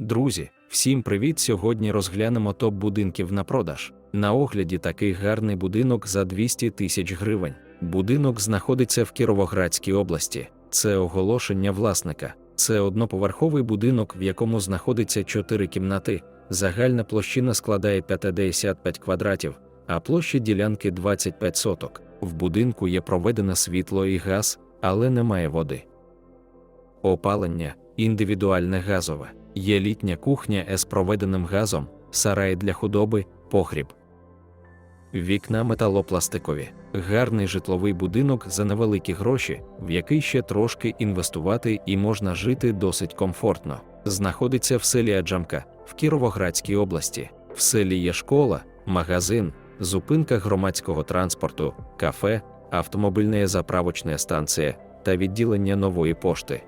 Друзі, всім привіт! Сьогодні розглянемо топ будинків на продаж. На огляді такий гарний будинок за 200 тисяч гривень. Будинок знаходиться в Кіровоградській області. Це оголошення власника. Це одноповерховий будинок, в якому знаходиться 4 кімнати. Загальна площина складає 55 квадратів, а площа ділянки 25 соток. В будинку є проведено світло і газ, але немає води. Опалення індивідуальне газове. Є літня кухня з проведеним газом, сарай для худоби, погріб. Вікна металопластикові. Гарний житловий будинок за невеликі гроші, в який ще трошки інвестувати і можна жити досить комфортно. Знаходиться в селі Аджамка в Кіровоградській області. В селі є школа, магазин, зупинка громадського транспорту, кафе, автомобільна заправочна станція та відділення нової пошти.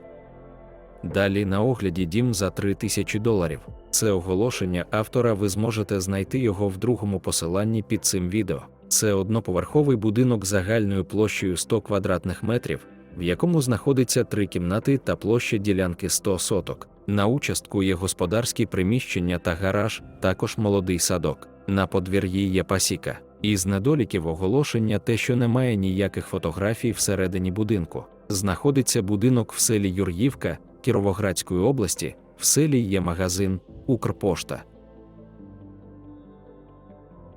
Далі на огляді дім за 3 тисячі доларів. Це оголошення автора, ви зможете знайти його в другому посиланні під цим відео. Це одноповерховий будинок загальною площею 100 квадратних метрів, в якому знаходиться три кімнати та площа ділянки 100 соток. На участку є господарські приміщення та гараж, також молодий садок. На подвір'ї є пасіка. Із недоліків оголошення те, що немає ніяких фотографій всередині будинку. Знаходиться будинок в селі Юр'ївка, Кіровоградської області, в селі є магазин Укрпошта.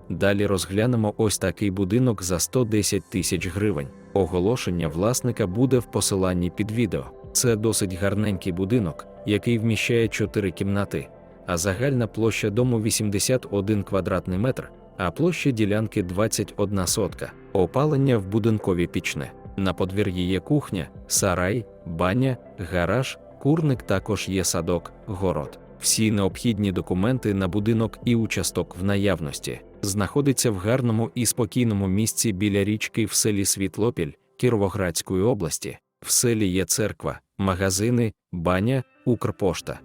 Далі розглянемо ось такий будинок за 110 тисяч гривень. Оголошення власника буде в посиланні під відео. Це досить гарненький будинок, який вміщає 4 кімнати, а загальна площа дому 81 квадратний метр, а площа ділянки 21 сотка. Опалення в будинкові пічне. На подвір'ї є кухня, сарай, баня, гараж, курник також є садок, город. Всі необхідні документи на будинок і участок в наявності. Знаходиться в гарному і спокійному місці біля річки в селі Світлопіль Кіровоградської області. В селі є церква, магазини, баня, Укрпошта.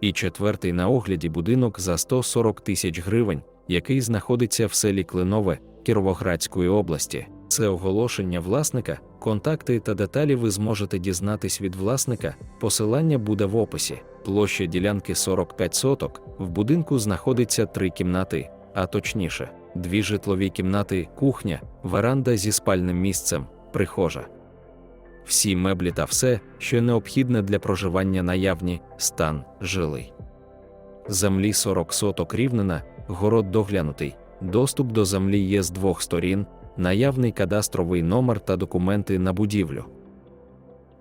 І четвертий на огляді будинок за 140 тисяч гривень, який знаходиться в селі Клинове Кіровоградської області. Це оголошення власника, контакти та деталі ви зможете дізнатись від власника. Посилання буде в описі. Площа ділянки 45 соток. В будинку знаходиться три кімнати, а точніше, дві житлові кімнати, кухня, веранда зі спальним місцем, прихожа. Всі меблі та все, що необхідне для проживання наявні, стан жилий. Землі 40 соток рівнина, город доглянутий, доступ до землі є з двох сторін, наявний кадастровий номер та документи на будівлю.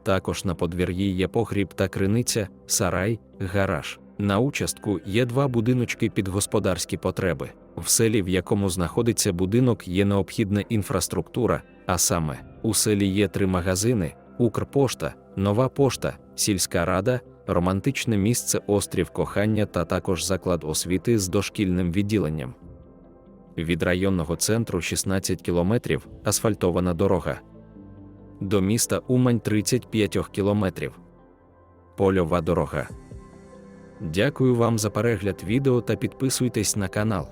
Також на подвір'ї є погріб та криниця, сарай, гараж. На участку є два будиночки під господарські потреби. В селі, в якому знаходиться будинок, є необхідна інфраструктура, а саме, у селі є три магазини: Укрпошта, Нова пошта, сільська рада, романтичне місце острів кохання та також заклад освіти з дошкільним відділенням. Від районного центру 16 кілометрів асфальтована дорога. До міста Умань 35 кілометрів. Польова дорога. Дякую вам за перегляд відео та підписуйтесь на канал.